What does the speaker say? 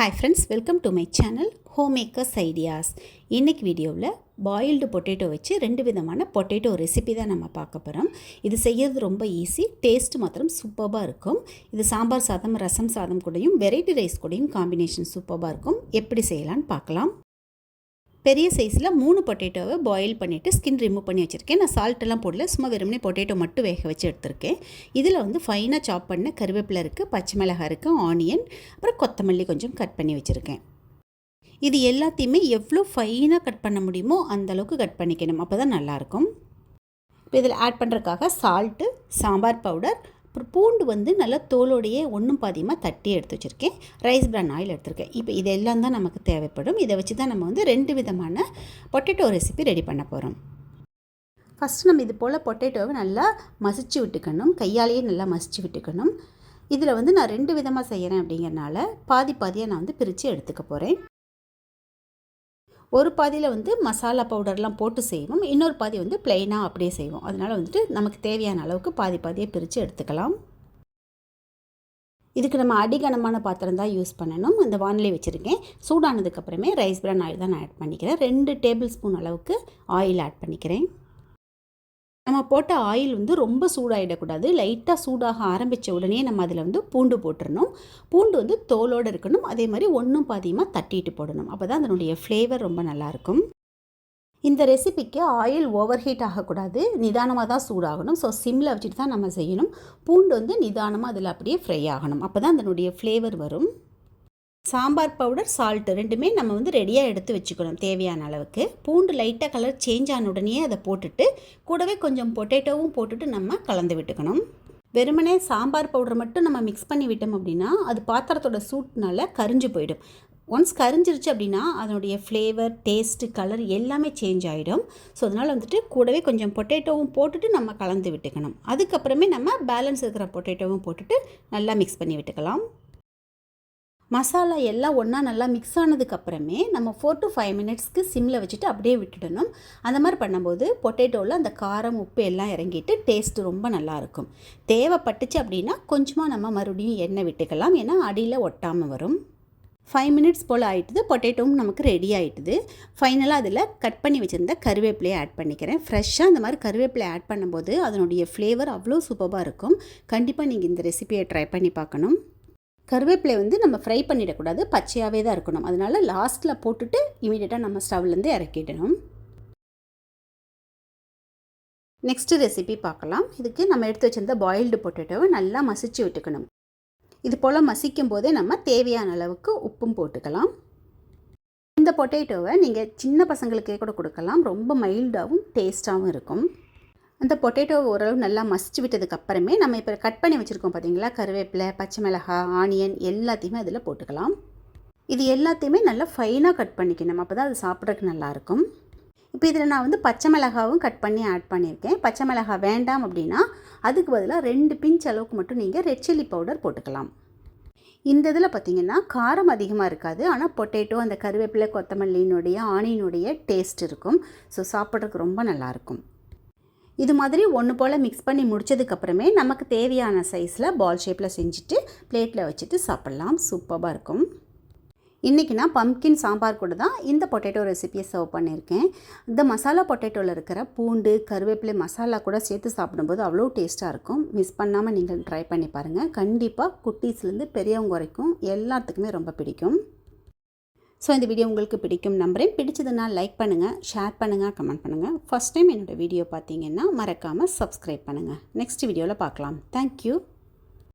Hi friends welcome to my channel home makers ideas இன்னைக்கு வீடியோவில் boiled potato வச்சு ரெண்டு விதமான பொட்டேட்டோ ரெசிபி தான் நம்ம பார்க்க போகிறோம் இது செய்யறது ரொம்ப ஈஸி டேஸ்ட் மாத்திரம் சூப்பராக இருக்கும். இது சாம்பார் சாதம் ரசம் சாதம் கூடயும் வெரைட்டி ரைஸ் கூடயும் காம்பினேஷன் சூப்பராக இருக்கும். எப்படி செய்யலான்னு பார்க்கலாம். பெரிய சைஸில் மூணு பொட்டேட்டோவை பாயில் பண்ணிவிட்டு ஸ்கின் ரிமூவ் பண்ணி வச்சுருக்கேன். நான் சால்ட்டெல்லாம் போடல சும்மா வெறுமனே பொட்டேட்டோ மட்டும் வேக வச்சு எடுத்திருக்கேன். இதில் வந்து ஃபைனாக சாப் பண்ண கருவேப்பிலை இருக்குது பச்சை மிளகாய் இருக்குது ஆனியன் அப்புறம் கொத்தமல்லி கொஞ்சம் கட் பண்ணி வச்சுருக்கேன். இது எல்லாத்தையுமே எவ்வளோ ஃபைனாக கட் பண்ண முடியுமோ அந்தளவுக்கு கட் பண்ணிக்கணும். அப்போ தான் நல்லாயிருக்கும் இப்போ இதில் ஆட் பண்ணுறதுக்காக சால்ட்டு சாம்பார் பவுடர் அப்புறம் பூண்டு வந்து நல்லா தோலோடையே ஒன்றும் பாதியமாக தட்டி எடுத்து வச்சுருக்கேன். ரைஸ் பிரான் ஆயில் எடுத்திருக்கேன். இப்போ இதெல்லாம் தான் நமக்கு தேவைப்படும். இதை வச்சு தான் நம்ம வந்து ரெண்டு விதமான பொட்டேட்டோ ரெசிபி ரெடி பண்ண போகிறோம் ஃபஸ்ட் நம்ம இது போல் பொட்டேட்டோவை நல்லா மசிச்சு விட்டுக்கணும். கையாலேயே நல்லா மசிச்சு விட்டுக்கணும். இதில் வந்து நான் ரெண்டு விதமாக செய்கிறேன் அப்படிங்கிறனால பாதி பாதியாக நான் வந்து பிரித்து எடுத்துக்க போகிறேன். ஒரு பாதியில் வந்து மசாலா பவுடர்லாம் போட்டு செய்வோம். இன்னொரு பாதி வந்து பிளெயினாக அப்படியே செய்வோம். அதனால் வந்துட்டு நமக்கு தேவையான அளவுக்கு பாதி பாதியை பிரித்து எடுத்துக்கலாம். இதுக்கு நம்ம அடிகனமான பாத்திரம் தான் யூஸ் பண்ணணும். இந்த வானிலை வச்சுருக்கேன். சூடானதுக்கப்புறமே ரைஸ் பிரான் ஆயில் தான் நான் ஆட் பண்ணிக்கிறேன். ரெண்டு டேபிள் ஸ்பூன் அளவுக்கு ஆயில் ஆட் பண்ணிக்கிறேன். நம்ம போட்ட ஆயில் வந்து ரொம்ப சூடாகிடக்கூடாது லைட்டாக சூடாக ஆரம்பித்த உடனே நம்ம அதில் வந்து பூண்டு போட்டுடணும் பூண்டு வந்து தோலோடு இருக்கணும். அதே மாதிரி ஒன்றும் பாதியமாக தட்டிட்டு போடணும். அப்போ தான் அதனுடைய ஃப்ளேவர் ரொம்ப நல்லாயிருக்கும். இந்த ரெசிபிக்கு ஆயில் ஓவர் ஹீட் ஆகக்கூடாது. நிதானமாக தான் சூடாகணும். ஸோ சிம்மில் வச்சுட்டு தான் நம்ம செய்யணும். பூண்டு வந்து நிதானமாக அதில் அப்படியே ஃப்ரை ஆகணும். அப்போ தான் அதனுடைய ஃப்ளேவர் வரும். சாம்பார் பவுடர் சால்ட்டு ரெண்டுமே நம்ம வந்து ரெடியாக எடுத்து வச்சுக்கணும் தேவையான அளவுக்கு. பூண்டு லைட்டாக கலர் சேஞ்ச் ஆன உடனே அதை போட்டுட்டு கூடவே கொஞ்சம் பொட்டேட்டோவும் போட்டுட்டு நம்ம கலந்து விட்டுக்கணும். வெறுமனே சாம்பார் பவுடர் மட்டும் நம்ம மிக்ஸ் பண்ணி விட்டோம் அப்படின்னா அது பாத்திரத்தோட சூட்னால கரிஞ்சு போயிடும். ஒன்ஸ் கரிஞ்சிருச்சு அப்படின்னா அதனுடைய ஃப்ளேவர் டேஸ்ட்டு கலர் எல்லாமே சேஞ்ச் ஆகிடும் ஸோ அதனால் வந்துட்டு கூடவே கொஞ்சம் பொட்டேட்டோவும் போட்டுட்டு நம்ம கலந்து விட்டுக்கணும். அதுக்கப்புறமே நம்ம பேலன்ஸ் இருக்கிற பொட்டேட்டோவும் போட்டுட்டு நல்லா மிக்ஸ் பண்ணி விட்டுக்கலாம். மசாலா எல்லாம் ஒன்றா நல்லா மிக்ஸ் ஆனதுக்கப்புறமே நம்ம ஃபோர் டு ஃபைவ் மினிட்ஸ்க்கு சிம்மில் வச்சுட்டு அப்படியே விட்டுடணும். அந்த மாதிரி பண்ணும்போது பொட்டேட்டோவில் அந்த காரம் உப்பு எல்லாம் இறங்கிட்டு டேஸ்ட்டு ரொம்ப நல்லாயிருக்கும் தேவைப்பட்டுச்சு அப்படின்னா கொஞ்சமாக நம்ம மறுபடியும் எண்ணெய் விட்டுக்கலாம். ஏன்னா அடியில் ஒட்டாமல் வரும். ஃபைவ் மினிட்ஸ் போல் ஆகிட்டுது பொட்டேட்டோவும் நமக்கு ரெடி ஆகிட்டுது ஃபைனலாக அதில் கட் பண்ணி வச்சுருந்த கருவேப்பிலையை ஆட் பண்ணிக்கிறேன். ஃப்ரெஷ்ஷாக அந்த மாதிரி கருவேப்பிலை ஆட் பண்ணும்போது அதனுடைய ஃப்ளேவர் அவ்வளோ சூப்பராக இருக்கும். கண்டிப்பாக நீங்கள் இந்த ரெசிபியை ட்ரை பண்ணி பார்க்கணும். கருவேப்பிலை வந்து நம்ம ஃப்ரை பண்ணிடக்கூடாது. பச்சையாகவே தான் இருக்கணும். அதனால் லாஸ்ட்டில் போட்டுட்டு இமீடியட்டாக நம்ம ஸ்டவ்லேருந்து இறக்கிடணும். நெக்ஸ்ட்டு ரெசிபி பார்க்கலாம். இதுக்கு நம்ம எடுத்து வச்சிருந்த பாயில்டு பொட்டேட்டோவை நல்லா மசிச்சு விட்டுக்கணும். இது போல் மசிக்கும் போதே நம்ம தேவையான அளவுக்கு உப்பும் போட்டுக்கலாம். இந்த பொட்டேட்டோவை நீங்கள் சின்ன பசங்களுக்கே கூட கொடுக்கலாம். ரொம்ப மைல்டாகவும் டேஸ்ட்டாகவும் இருக்கும். அந்த பொட்டேட்டோவை ஓரளவு நல்லா மசிச்சு விட்டதுக்கு அப்புறமே நம்ம இப்போ கட் பண்ணி வச்சுருக்கோம் பார்த்தீங்களா கருவேப்பிலை பச்சை மிளகாய் ஆனியன் எல்லாத்தையுமே அதில் போட்டுக்கலாம். இது எல்லாத்தையுமே நல்லா ஃபைனாக கட் பண்ணிக்கணும். அப்போ தான் அது சாப்பிட்றதுக்கு நல்லாயிருக்கும் இப்போ இதில் நான் வந்து பச்சை மிளகாவும் கட் பண்ணி ஆட் பண்ணியிருக்கேன். பச்சை மிளகாய் வேண்டாம் அப்படின்னா அதுக்கு பதிலாக ரெண்டு பிஞ்ச் அளவுக்கு மட்டும் நீங்கள் ரெட் சில்லி பவுடர் போட்டுக்கலாம். இந்த இதில் பார்த்திங்கன்னா காரம் அதிகமாக இருக்காது. ஆனால் பொட்டேட்டோ அந்த கருவேப்பிலை கொத்தமல்லியினுடைய ஆனியனுடைய டேஸ்ட் இருக்கும். ஸோ சாப்பிட்றதுக்கு ரொம்ப நல்லாயிருக்கும் இது மாதிரி ஒன்று போல் மிக்ஸ் பண்ணி முடிச்சதுக்கப்புறமே நமக்கு தேவையான சைஸில் பால் ஷேப்பில் செஞ்சுட்டு பிளேட்டில் வச்சுட்டு சாப்பிட்லாம். சூப்பராக இருக்கும். இன்றைக்கி நான் பம்கின் சாம்பார் கூட தான் இந்த பொட்டேட்டோ ரெசிபியை சர்வ் பண்ணியிருக்கேன். இந்த மசாலா பொட்டேட்டோவில் இருக்கிற பூண்டு கருவேப்பிலை மசாலா கூட சேர்த்து சாப்பிடும்போது அவ்வளோ டேஸ்ட்டாக இருக்கும். மிஸ் பண்ணாமல் நீங்கள் ட்ரை பண்ணி பாருங்கள் கண்டிப்பாக குட்டீஸ்லேருந்து பெரியவங்க வரைக்கும் எல்லாத்துக்குமே ரொம்ப பிடிக்கும். ஸோ இந்த வீடியோ உங்களுக்கு பிடிக்கும் நம்புகிறேன் பிடிச்சதுன்னா லைக் பண்ணுங்கள் ஷேர் பண்ணுங்கள் கமெண்ட் பண்ணுங்கள் ஃபஸ்ட் டைம் என்னோடய வீடியோ பார்த்தீங்கன்னா மறக்காமல் சப்ஸ்கிரைப் பண்ணுங்கள் நெக்ஸ்ட் வீடியோவில் பார்க்கலாம். தேங்க்யூ